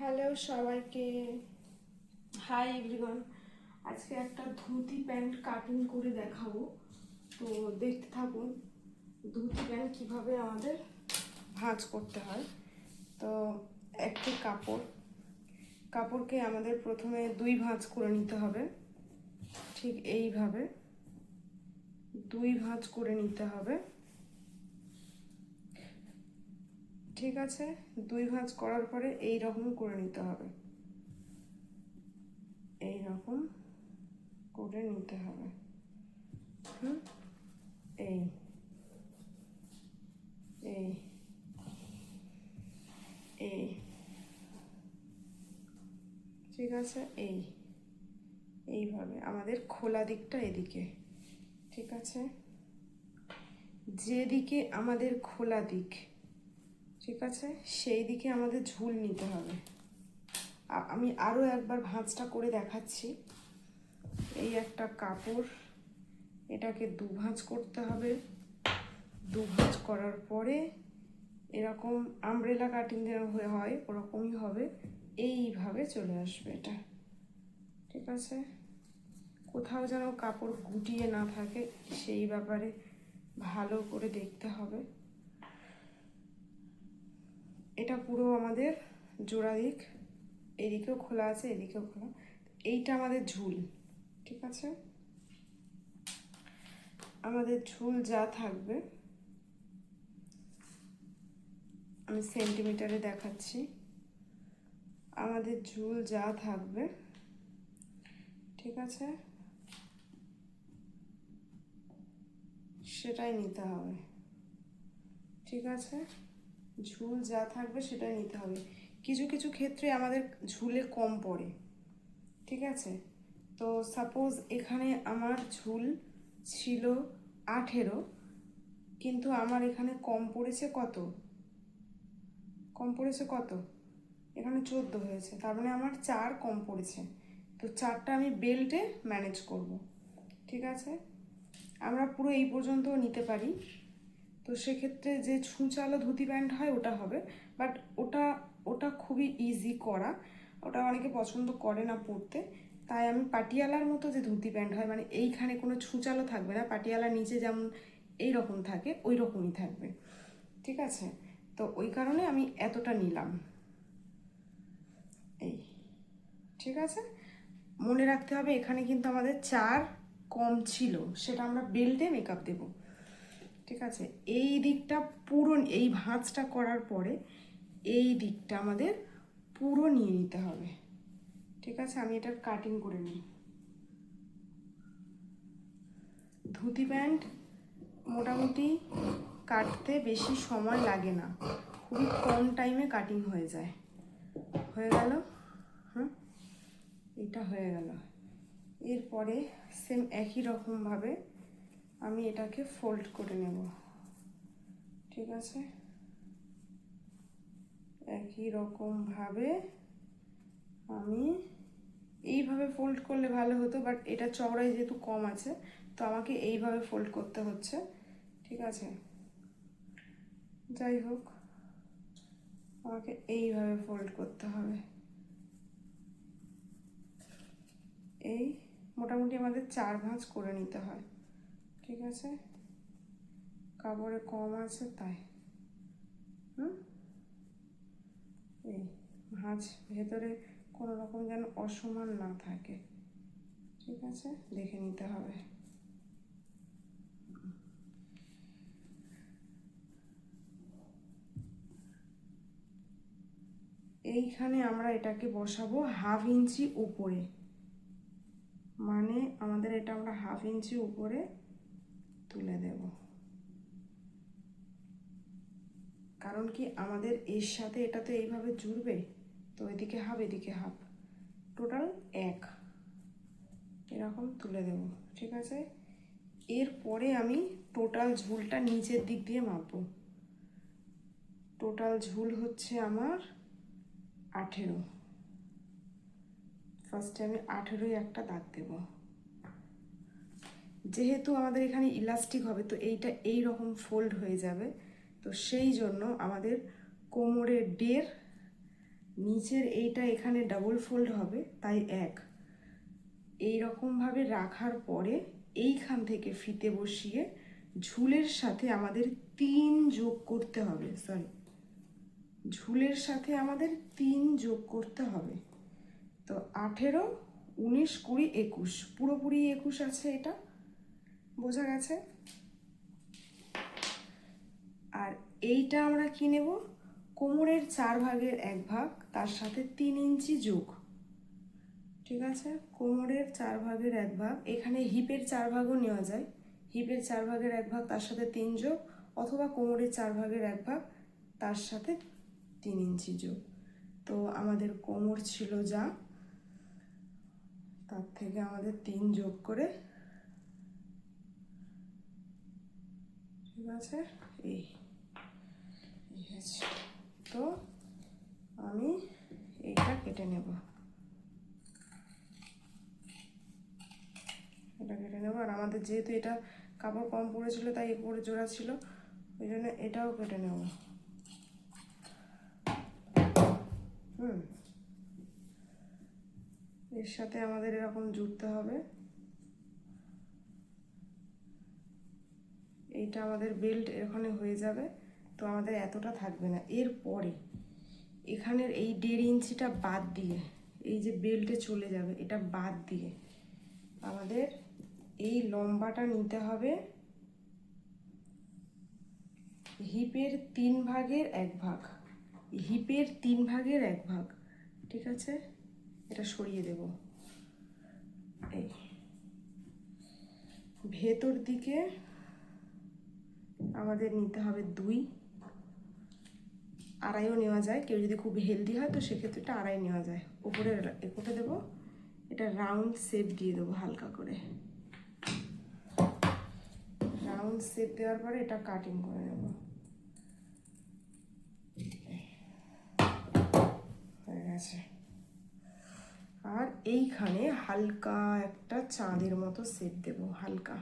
Hello সবাইকে। Hi everyone আজকে একটা ধুতি প্যান্ট কাটিং করে দেখাবো। তো দেখতে থাকুন ধুতি প্যান্ট কীভাবে আমাদের ভাঁজ করতে হয়। তো একটি কাপড়, কাপড়কে আমাদের প্রথমে দুই ভাঁজ করে নিতে হবে। ঠিক এইভাবে দুই ভাঁজ করে নিতে হবে। ঠিক আছে, দুই ভাঁজ করার পরে এই রকম করে নিতে হবে। এই রকম করে নিতে হবে। হুম? এই। এই। এই। ঠিক আছে? এই। এইভাবে। আমাদের খোলা দিকটা এদিকে। ঠিক আছে? যেদিকে আমাদের খোলা দিক ঠিক আছে? সেই দিকে আমাদের ঝুল নিতে হবে। আমি আরও একবার ভাঁজটা করে দেখাচ্ছি। এই একটা কাপড়, এটাকে দু ভাঁজ করতে হবে। দু ভাঁজ করার পরে এরকম আমব্রেলা কাটিং হয়ে, হয়, ওরকমই হবে। এইভাবে চলে আসবে এটা। ঠিক আছে? কোথাও যেন কাপড় গুটিয়ে না থাকে, সেই ব্যাপারে ভালো করে দেখতে হবে। এটা পুরো আমাদের জোড়া দিক। এদিকেও খোলা আছে, এদিকেও খোলা। এইটা আমাদের ঝুল, ঠিক আছে? আমাদের ঝুল যা থাকবে, আমি সেন্টিমিটারে দেখাচ্ছি। আমাদের ঝুল যা থাকবে, ঠিক আছে? সেটাই নিতে হবে, ঠিক আছে? ঝুল যা থাকবে সেটাই নিতে হবে। কিছু কিছু ক্ষেত্রে আমাদের ঝুলে কম পড়ে, ঠিক আছে? তো সাপোজ এখানে আমার ঝুল ছিল আঠেরো, কিন্তু আমার এখানে কম পড়েছে কত? কম পড়েছে কত? এখানে চোদ্দ হয়েছে, তার মানে আমার চার কম পড়েছে। তো চারটা আমি বেল্টে ম্যানেজ করব, ঠিক আছে? আমরা পুরো এই পর্যন্ত নিতে পারি। তো সেক্ষেত্রে যে ছুঁচালো ধুতি প্যান্ট হয়, ওটা হবে। বাট ওটা ওটা খুবই ইজি করা। ওটা অনেকে পছন্দ করে না পরতে। তাই আমি পাটিয়ালার মতো যে ধুতি প্যান্ট হয় মানে এইখানে কোনো ছুঁচালো থাকবে না। পাটিয়ালার নিচে যেমন এই রকম থাকে ওই রকমই থাকবে। ঠিক আছে? তো ওই কারণে আমি এতটা নিলাম। এই। ঠিক আছে? মনে রাখতে হবে, এখানে কিন্তু আমাদের চার কম ছিল। সেটা আমরা বেল্টে মেকআপ দেবো। ঠিক আছে? এই দিকটা পুরো এই ভাঁজটা করার পরে এই দিকটা আমাদের পুরো নিয়ে নিতে হবে। ঠিক আছে? আমি এটার কাটিং করে নিই। ধুতি প্যান্ট মোটামুটি কাটতে বেশি সময় লাগে না। খুবই কম টাইমে কাটিং হয়ে যায়। হয়ে গেল? হ্যাঁ এটা হয়ে গেল। এরপরে সেম একই রকমভাবে আমি এটাকে ফোল্ড করে নেব। ঠিক আছে? একই রকমভাবে আমি এইভাবে ফোল্ড করলে ভালো হতো বাট এটা চওড়াই যেহেতু কম আছে, তো আমাকে এইভাবে ফোল্ড করতে হচ্ছে। ঠিক আছে? যাই হোক, আমাকে এইভাবে ফোল্ড করতে হবে। এই মোটামুটি আমাদের চার ভাঁজ করে নিতে হয়। ঠিক আছে? কাপড়ে কম আছে তাই। হুম? এই ভাঁজ ভেতরে কোনো রকম যেন অসমান না থাকে। ঠিক আছে? দেখে নিতে হবে। এইখানে আমরা এটাকে বসাবো হাফ ইঞ্চি উপরে। মানে আমাদের এটা আমরা হাফ ইঞ্চি উপরে তুলে দেব। কারণ কি আমাদের এর সাথে এটা তো এইভাবে জুড়বে? তো এদিকে হাফ এদিকে হাফ। টোটাল এক। এরকম তুলে দেব, ঠিক আছে? এরপরে আমি টোটাল ঝুলটা নিচের দিক দিয়ে মাপবো। টোটাল ঝুল হচ্ছে আমার আঠেরো। ফার্স্টে আমি আঠেরোই একটা দাগ দেব। যেহেতু আমাদের এখানে ইলাস্টিক হবে, তো এইটা এই রকম ফোল্ড হয়ে যাবে। তো সেই জন্য আমাদের কোমরের ডের নিচের এইটা এখানে ডাবল ফোল্ড হবে, তাই এক। এই রকমভাবে রাখার পরে এইখান থেকে ফিতে বসিয়ে ঝুলের সাথে আমাদের তিন যোগ করতে হবে সরি ঝুলের সাথে আমাদের তিন যোগ করতে হবে। তো আঠেরো, উনিশ, কুড়ি, একুশ, পুরোপুরি একুশ আছে এটা। বোঝা গেছে? আর এইটা আমরা কি নেব? কোমরের চার ভাগের এক ভাগ, তার সাথে তিন ইঞ্চি যোগ। ঠিক আছে? কোমরের চার ভাগের এক ভাগ, এখানে হিপের চার ভাগও নেওয়া যায়। হিপের চার ভাগের এক ভাগ, তার সাথে তিন যোগ, অথবা কোমরের চার ভাগের এক ভাগ, তার সাথে তিন ইঞ্চি যোগ। তো আমাদের কোমর ছিল যা, তার থেকে আমাদের তিন যোগ করে ঠিক আছে? এই এই আছে তো আমি এইটা কেটে নেব। এটা কেটে নেব। আর আমাদের যেহেতু এটা কাপড় কম পড়েছিল, তাই উপরে জোড়া ছিল, ওই জন্য এটাও কেটে নেব। হুম। এর সাথে আমাদের এরকম জুড়তে হবে। এইটা আমাদের বেল্ট এখানে হয়ে যাবে, তো আমাদের এতটা থাকবে না। এরপরে, এখানের এই দেড় ইঞ্চিটা বাদ দিয়ে, এই যে বেল্টে চলে যাবে, এটা বাদ দিয়ে আমাদের এই লম্বাটা নিতে হবে হিপের তিন ভাগের এক ভাগ। হিপের তিন ভাগের এক ভাগ, ঠিক আছে? এটা সরিয়ে দেব। এই, ভেতর দিকে আমাদের নিতে হবে দুই। আড়াইও নেওয়া যায়। কেউ যদি খুব হেলদি হয়, তো সেক্ষেত্রে এটা আড়াই নেওয়া যায়। উপরে একোটে দেবো। এটা রাউন্ড শেপ দিয়ে দেবো হালকা করে। রাউন্ড শেপ দেওয়ার পরে এটা কাটিং করে নেব। হয়ে গেছে। আর এইখানে হালকা একটা চাঁদের মতো শেপ দেব, হালকা।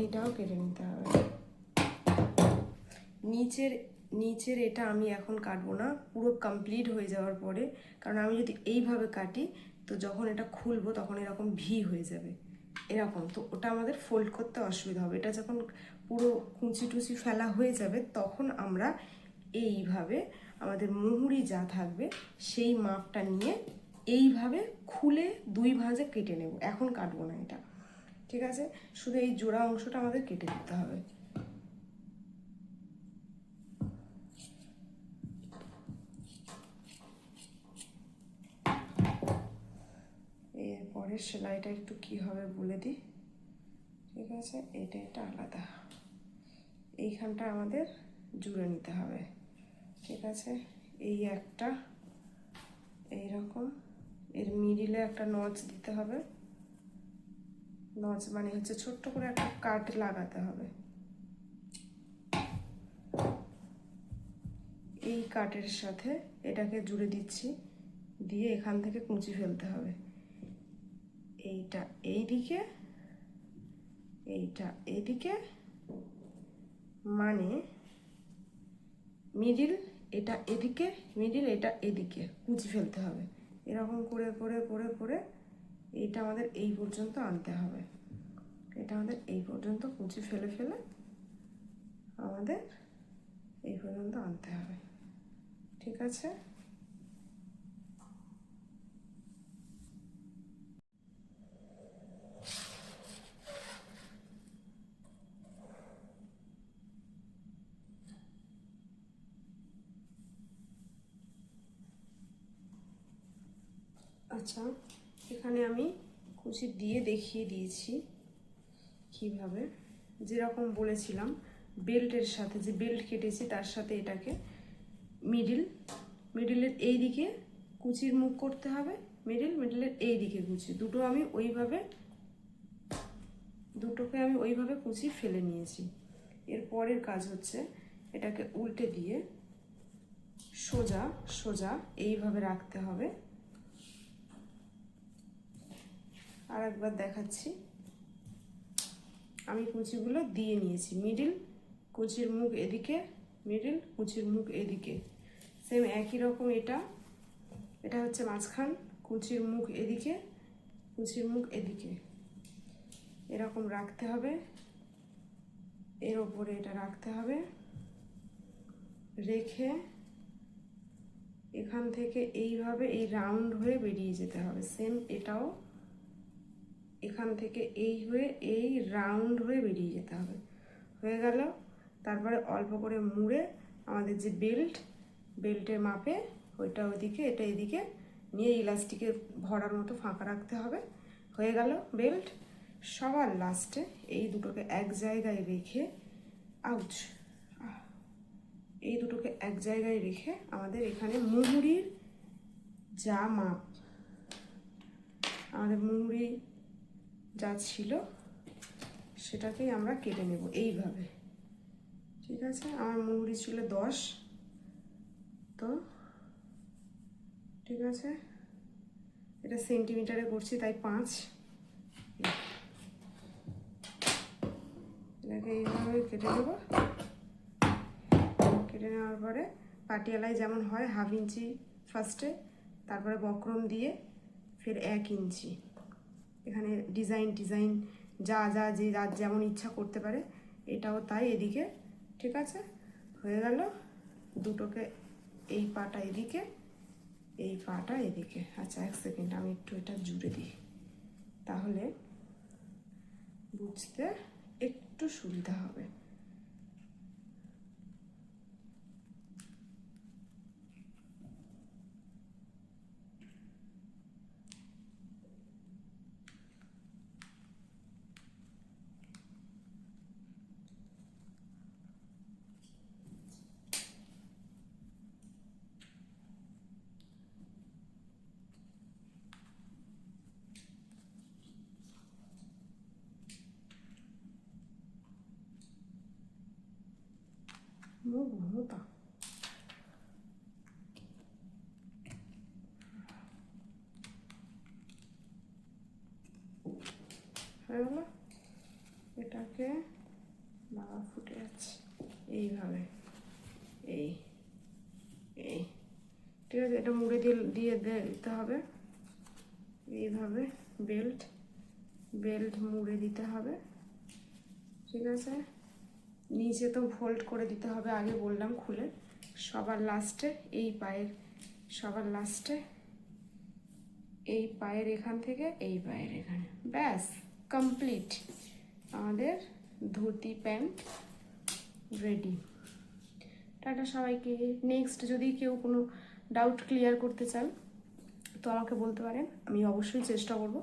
এইটাও কেটে নিতে হবে। নিচের নিচের এটা আমি এখন কাটবো না, পুরো কমপ্লিট হয়ে যাওয়ার পরে, কারণ আমি যদি এইভাবে কাটি, তো যখন এটা খুলবো তখন এরকম ভি হয়ে যাবে। এরকম, তো ওটা আমাদের ফোল্ড করতে অসুবিধা হবে। এটা যখন পুরো কুচি টুচি ফেলা হয়ে যাবে, তখন আমরা এইভাবে আমাদের মুহুরি যা থাকবে, সেই মাপটা নিয়ে এইভাবে খুলে দুই ভাঁজে কেটে নেব। এখন কাটবো না এটা। ঠিক আছে? শুধু এই জোড়া অংশটা আমাদের কেটে দিতে হবে। এরপরে সেলাইটা একটু কি হবে বলে দিই। ঠিক আছে? এটা এটা আলাদা। এইখানটা আমাদের জুড়ে নিতে হবে। ঠিক আছে? এই একটা এই রকম এর মিডিলে একটা নচ দিতে হবে। নচ মানে হচ্ছে ছোট্ট করে একটা কাট লাগাতে হবে। এই কাটের সাথে এটাকে জুড়ে দিচ্ছি, দিয়ে এখান থেকে কুঁচি ফেলতে হবে। এইটা এইদিকে, এইটা এদিকে মানে মিডিল এটা এদিকে মিডিল এটা এদিকে, কুচি ফেলতে হবে। এরকম করে করে করে করে এইটা আমাদের এই পর্যন্ত আনতে হবে। এটা আমাদের এই পর্যন্ত কুচি ফেলে ফেলে আমাদের এই পর্যন্ত আনতে হবে। ঠিক আছে? আচ্ছা। এখানে আমি কুচি দিয়ে দেখিয়ে দিয়েছি কীভাবে। যেরকম বলেছিলাম, বেল্টের সাথে, যে বেল্ট কেটেছি তার সাথে এটাকে মিডিল মিডিলের এই দিকে কুচির মুখ করতে হবে মিডিল মিডিলের এই দিকে কুচি। দুটো আমি ওইভাবে, দুটোকে আমি ওইভাবে কুচি ফেলে নিয়েছি। এর পরের কাজ হচ্ছে এটাকে উল্টে দিয়ে সোজা সোজা এইভাবে রাখতে হবে। আর একবার দেখাচ্ছি। আমি কুচিগুলো দিয়ে নিয়েছি। মিডিল কুচির মুখ এদিকে মিডিল কুচির মুখ এদিকে। সেম একই রকম এটা। এটা হচ্ছে মাঝখান, কুচির মুখ এদিকে, কুচির মুখ এদিকে। এরকম রাখতে হবে। এর ওপরে এটা রাখতে হবে। রেখে এখান থেকে এইভাবে এই রাউন্ড হয়ে বেরিয়ে যেতে হবে। সেম এটাও এখান থেকে এই হয়ে, এই রাউন্ড হয়ে বেরিয়ে যেতে হবে। হয়ে গেল। তারপরে অল্প করে মুড়ে আমাদের যে বেল্ট বেল্টের মাপে ওইটা ওইদিকে, এটা এদিকে নিয়ে ইলাস্টিকের ভরার মতো ফাঁকা রাখতে হবে। হয়ে গেল বেল্ট সবার লাস্টে এই দুটোকে এক জায়গায় রেখে আউচ এই দুটোকে এক জায়গায় রেখে আমাদের এখানে মুহুরির যা মাপ, আমাদের মুহুরি যা ছিল, সেটাকেই আমরা কেটে নেব এইভাবে। ঠিক আছে? আমার মুহুরি ছিল দশ। তো, ঠিক আছে? এটা সেন্টিমিটারে করছি, তাই পাঁচ। এটাকে এইভাবে কেটে নেব। কেটে নেওয়ার পরে পাটিয়ালায় যেমন হয়, হাফ ইঞ্চি ফার্স্টে তারপরে বক্রম দিয়ে ফের এক ইঞ্চি। এখানে ডিজাইন ডিজাইন যা যা, যে যার যেমন ইচ্ছা করতে পারে, এটাও তাই এদিকে, ঠিক আছে? হয়ে গেল। দুটোকে এই পাটা এদিকে, এই পাটা এদিকে। আচ্ছা এক সেকেন্ড আমি একটু এটা জুড়ে দিই। তাহলে বুঝতে একটু সুবিধা হবে। 뭐 뭐다. হয়ে গেল এটাকে বাবা ফুটে যাচ্ছে এইভাবে এই এই ঠিক আছে এটা মুড়ে দিয়ে দিয়ে দিতে হবে এইভাবে বেল্ট বেল্ট মুড়ে দিতে হবে ঠিক আছে নিচে তো ফোল্ড করে দিতে হবে, আগে বললাম খুলে। সবার লাস্টে এই পায়ের, সবার লাস্টে এই পায়ের এখান থেকে, এই পায়ের এখানে। ব্যাস কমপ্লিট আমাদের ধুতি, প্যান্ট রেডি টাটা সবাইকে। নেক্সট যদি কেউ কোনো ডাউট ক্লিয়ার করতে চান, তো আমাকে বলতে পারেন। আমি অবশ্যই চেষ্টা করব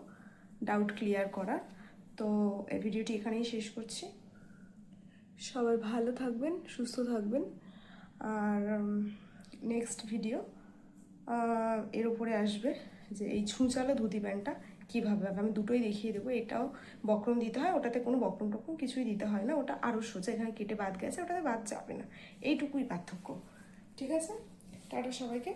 ডাউট ক্লিয়ার করার। তো ভিডিওটি এখানেই শেষ করছি। সবাই ভালো থাকবেন, সুস্থ থাকবেন। আর নেক্সট ভিডিও এর উপরে আসবে যে এই ছুঁচালো ধুতি প্যান্টটা কীভাবে হবে। আমি দুটোই দেখিয়ে দেবো। এটাও বক্রম দিতে হয়, ওটাতে কোনো বক্রম টক্রম কিছুই দিতে হয় না। ওটা আরও সোজা, এখানে কেটে বাদ গেছে, ওটাতে বাদ যাবে না। এইটুকুই পার্থক্য। ঠিক আছে? টাটা সবাইকে।